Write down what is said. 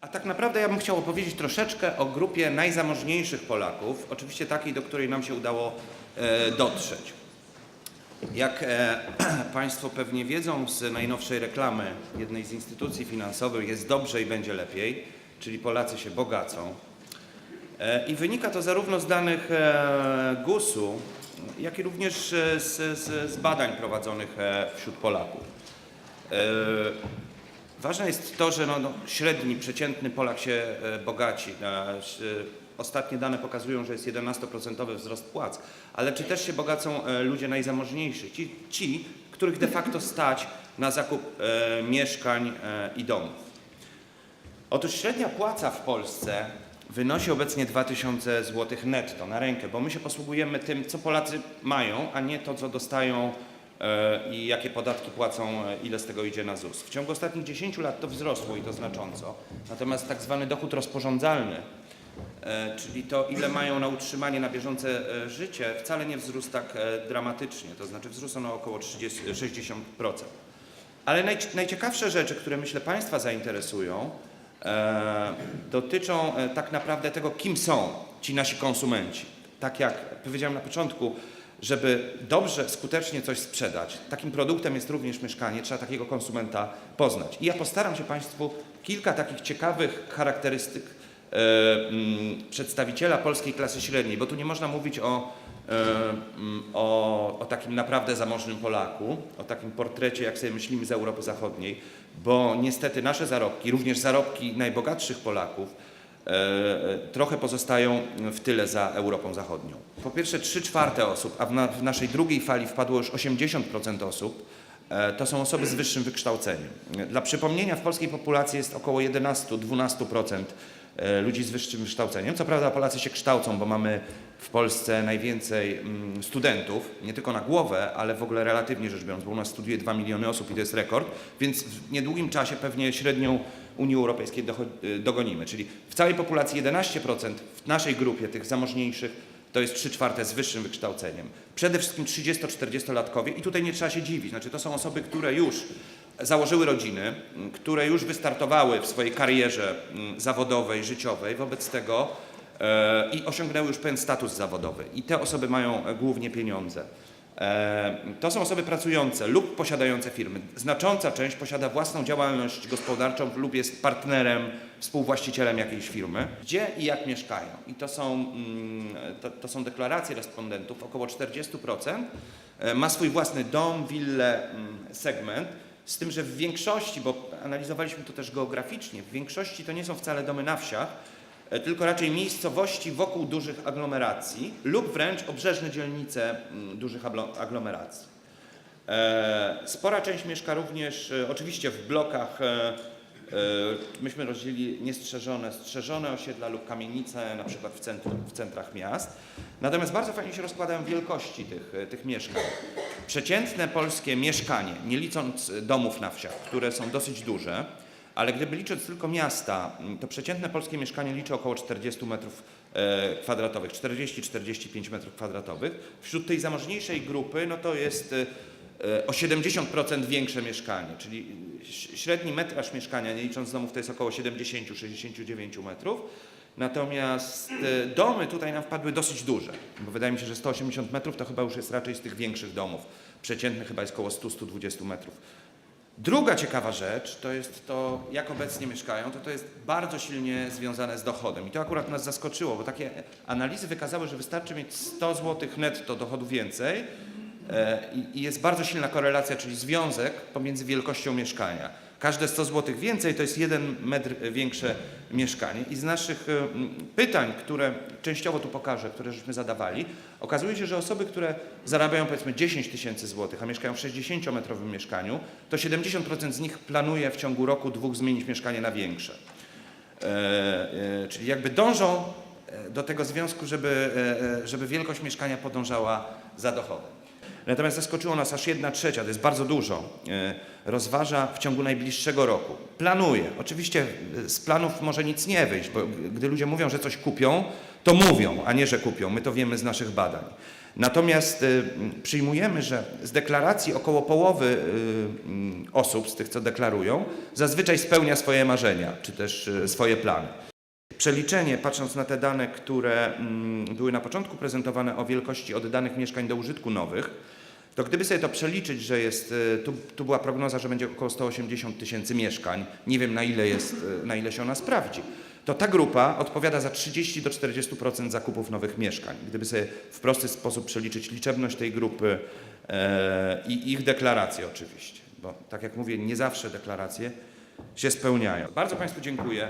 A tak naprawdę ja bym chciał opowiedzieć troszeczkę o grupie najzamożniejszych Polaków, oczywiście takiej, do której nam się udało e, dotrzeć. Jak e, Państwo pewnie wiedzą z najnowszej reklamy jednej z instytucji finansowych, jest dobrze i będzie lepiej, czyli Polacy się bogacą. E, I wynika to zarówno z danych GUS-u, jak i również z, z, z badań prowadzonych wśród Polaków. Ważne jest to, że no, no, średni, przeciętny Polak się e, bogaci. E, Ostatnie dane pokazują, że jest 11% wzrost płac, ale czy też się bogacą e, ludzie najzamożniejsi, ci, ci których de facto stać na zakup e, mieszkań i domów. Otóż średnia płaca w Polsce wynosi obecnie 2000 zł netto na rękę, bo my się posługujemy tym, co Polacy mają, a nie to, co dostają i jakie podatki płacą, e, ile z tego idzie na ZUS. W ciągu ostatnich 10 lat to wzrosło i to znacząco. Natomiast tak zwany dochód rozporządzalny, e, czyli to, ile mają na utrzymanie, na bieżące e, życie, wcale nie wzrósł tak e, dramatycznie. To znaczy wzrósł on o około 30, 60%. Ale naj, najciekawsze rzeczy, które myślę Państwa zainteresują, e, dotyczą e, tak naprawdę tego, kim są ci nasi konsumenci. Tak jak powiedziałem na początku, żeby dobrze, skutecznie coś sprzedać, takim produktem jest również mieszkanie, trzeba takiego konsumenta poznać. I ja postaram się Państwu kilka takich ciekawych charakterystyk e, mm, przedstawiciela polskiej klasy średniej, bo tu nie można mówić o, e, mm, o, o takim naprawdę zamożnym Polaku, o takim portrecie, jak sobie myślimy z Europy Zachodniej, bo niestety nasze zarobki, również zarobki najbogatszych Polaków, trochę pozostają w tyle za Europą Zachodnią. Po pierwsze, 3 czwarte osób, a w, w naszej drugiej fali wpadło już 80% osób, e, to są osoby z wyższym wykształceniem. Dla przypomnienia, w polskiej populacji jest około 11-12% e, ludzi z wyższym wykształceniem. Co prawda Polacy się kształcą, bo mamy w Polsce najwięcej mm, studentów, nie tylko na głowę, ale w ogóle relatywnie rzecz biorąc, bo u nas studiuje 2 miliony osób i to jest rekord, więc w niedługim czasie pewnie średnią Unii Europejskiej y, dogonimy. Czyli w całej populacji 11%, w naszej grupie tych zamożniejszych to jest 3 czwarte z wyższym wykształceniem. Przede wszystkim 30-40-latkowie i tutaj nie trzeba się dziwić. Znaczy to są osoby, które już założyły rodziny, m, które już wystartowały w swojej karierze m, zawodowej, życiowej, wobec tego e, i osiągnęły już pewien status zawodowy. I te osoby mają e, głównie pieniądze. E, To są osoby pracujące lub posiadające firmy. Znacząca część posiada własną działalność gospodarczą lub jest partnerem, współwłaścicielem jakiejś firmy. Gdzie i jak mieszkają? I to są, mm, to, to są deklaracje respondentów. Około 40% e, ma swój własny dom, willę, mm, segment. Z tym, że w większości, bo analizowaliśmy to też geograficznie, w większości to nie są wcale domy na wsiach, tylko raczej miejscowości wokół dużych aglomeracji lub wręcz obrzeżne dzielnice mm, dużych aglo- aglomeracji. E, Spora część mieszka również e, oczywiście w blokach, e, e, myśmy rozdzielili niestrzeżone, strzeżone osiedla lub kamienice, na przykład w, centrum, w centrach miast. Natomiast bardzo fajnie się rozkładają wielkości tych, e, tych mieszkań. Przeciętne polskie mieszkanie, nie licząc e, domów na wsiach, które są dosyć duże, ale gdyby liczyć tylko miasta, m, to przeciętne polskie mieszkanie liczy około 40 metrów e, kwadratowych, 40-45 metrów kwadratowych. Wśród tej zamożniejszej grupy, no to jest e, e, o 70% większe mieszkanie, czyli ś- średni metraż mieszkania, nie licząc domów, to jest około 70-69 metrów. Natomiast e, domy tutaj nam wpadły dosyć duże, bo wydaje mi się, że 180 metrów to chyba już jest raczej z tych większych domów. Przeciętny chyba jest około 100-120 metrów. Druga ciekawa rzecz to jest to, jak obecnie mieszkają, to to jest bardzo silnie związane z dochodem. I to akurat nas zaskoczyło, bo takie analizy wykazały, że wystarczy mieć 100 zł netto dochodu więcej e, i, i jest bardzo silna korelacja, czyli związek pomiędzy wielkością mieszkania. Każde 100 zł więcej to jest jeden metr większe mieszkanie. I z naszych pytań, które częściowo tu pokażę, które żeśmy zadawali, okazuje się, że osoby, które zarabiają powiedzmy 10 tysięcy złotych, a mieszkają w 60-metrowym mieszkaniu, to 70% z nich planuje w ciągu roku, dwóch zmienić mieszkanie na większe. E, e, czyli jakby dążą e, do tego związku, żeby, żeby wielkość mieszkania podążała za dochodem. Natomiast zaskoczyło nas aż 1 trzecia, to jest bardzo dużo, e, rozważa w ciągu najbliższego roku. Planuje. Oczywiście e, z planów może nic nie wyjść, bo gdy ludzie mówią, że coś kupią, to mówią, a nie, że kupią. My to wiemy z naszych badań. Natomiast y, przyjmujemy, że z deklaracji około połowy osób, z tych co deklarują, zazwyczaj spełnia swoje marzenia, czy też swoje plany. Przeliczenie, patrząc na te dane, które mm, były na początku prezentowane o wielkości oddanych mieszkań do użytku nowych, to gdyby sobie to przeliczyć, że jest, y, tu, tu była prognoza, że będzie około 180 tysięcy mieszkań, nie wiem na ile, jest, y, na ile się ona sprawdzi, to ta grupa odpowiada za 30 do 40% zakupów nowych mieszkań. Gdyby sobie w prosty sposób przeliczyć liczebność tej grupy e, i ich deklaracje oczywiście, bo tak jak mówię, nie zawsze deklaracje się spełniają. Bardzo Państwu dziękuję.